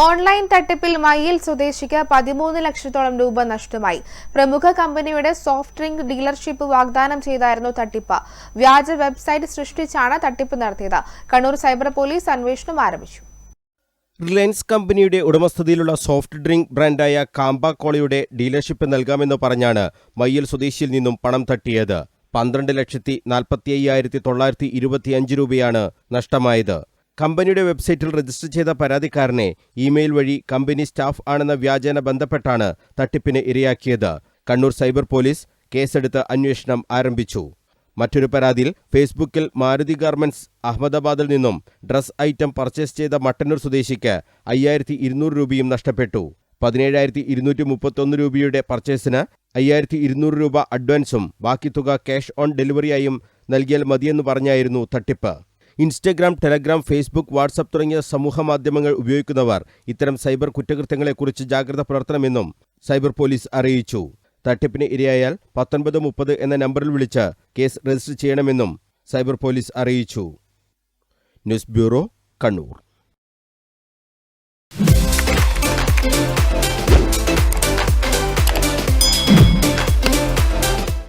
Online തട്ടിപ്പിൽ മയ്യിൽ സ്വദേശിക്ക് പതിമൂന്ന് ലക്ഷത്തോളം രൂപ നഷ്ടമായി. പ്രമുഖ കമ്പനിയുടെ സോഫ്റ്റ് ഡ്രിങ്ക് ഡീലർഷിപ്പ് വാഗ്ദാനം ചെയ്തായിരുന്നു തട്ടിപ്പ്. വ്യാജ വെബ്സൈറ്റ് സൃഷ്ടിച്ചാണ് തട്ടിപ്പ് നടത്തിയത്. കണ്ണൂർ സൈബർ പോലീസ് അന്വേഷണം ആരംഭിച്ചു. റിലയൻസ് കമ്പനിയുടെ ഉടമസ്ഥതയിലുള്ള സോഫ്റ്റ് ഡ്രിങ്ക് ബ്രാൻഡായ കാമ്പ കോളയുടെ ഡീലർഷിപ്പ് നൽകാമെന്ന് പറഞ്ഞാണ് മയ്യൽ സ്വദേശിയിൽ നിന്നും പണം തട്ടിയത്. പന്ത്രണ്ട് ലക്ഷത്തി നാൽപ്പത്തി അയ്യായിരത്തി തൊള്ളായിരത്തി ഇരുപത്തിയഞ്ച് രൂപയാണ് നഷ്ടമായത്. കമ്പനിയുടെ വെബ്സൈറ്റിൽ രജിസ്റ്റർ ചെയ്ത പരാതിക്കാരനെ ഇമെയിൽ വഴി കമ്പനി സ്റ്റാഫ് ആണെന്ന വ്യാജേന ബന്ധപ്പെട്ടാണ് തട്ടിപ്പിന് ഇരയാക്കിയത്. കണ്ണൂർ സൈബർ പോലീസ് കേസെടുത്ത് അന്വേഷണം ആരംഭിച്ചു. മറ്റൊരു പരാതിയിൽ ഫേസ്ബുക്കിൽ മാരുതി ഗാർമെന്റ്സ് അഹമ്മദാബാദിൽ നിന്നും ഡ്രസ് ഐറ്റം പർച്ചേസ് ചെയ്ത മട്ടന്നൂർ സ്വദേശിക്ക് അയ്യായിരത്തി ഇരുന്നൂറ് രൂപയും നഷ്ടപ്പെട്ടു. പതിനേഴായിരത്തി ഇരുന്നൂറ്റി മുപ്പത്തൊന്ന് രൂപയുടെ പർച്ചേസിന് അയ്യായിരത്തി ഇരുന്നൂറ് രൂപ അഡ്വാൻസും ബാക്കി തുക ക്യാഷ് ഓൺ ഡെലിവറിയായും നൽകിയാൽ മതിയെന്ന് പറഞ്ഞായിരുന്നു തട്ടിപ്പ്. ഇൻസ്റ്റഗ്രാം ടെലഗ്രാം ഫേസ്ബുക്ക് വാട്സപ്പ് തുടങ്ങിയ സമൂഹ മാധ്യമങ്ങൾ ഉപയോഗിക്കുന്നവർ ഇത്തരം സൈബർ കുറ്റകൃത്യങ്ങളെക്കുറിച്ച് ജാഗ്രത പുലർത്തണമെന്നും സൈബർ പോലീസ് അറിയിച്ചു. തട്ടിപ്പിന് ഇരയായാൽ പത്തൊൻപത് മുപ്പത് എന്ന നമ്പറിൽ വിളിച്ച് കേസ് രജിസ്റ്റർ ചെയ്യണമെന്നും സൈബർ പോലീസ് അറിയിച്ചു. News bureau Kannur.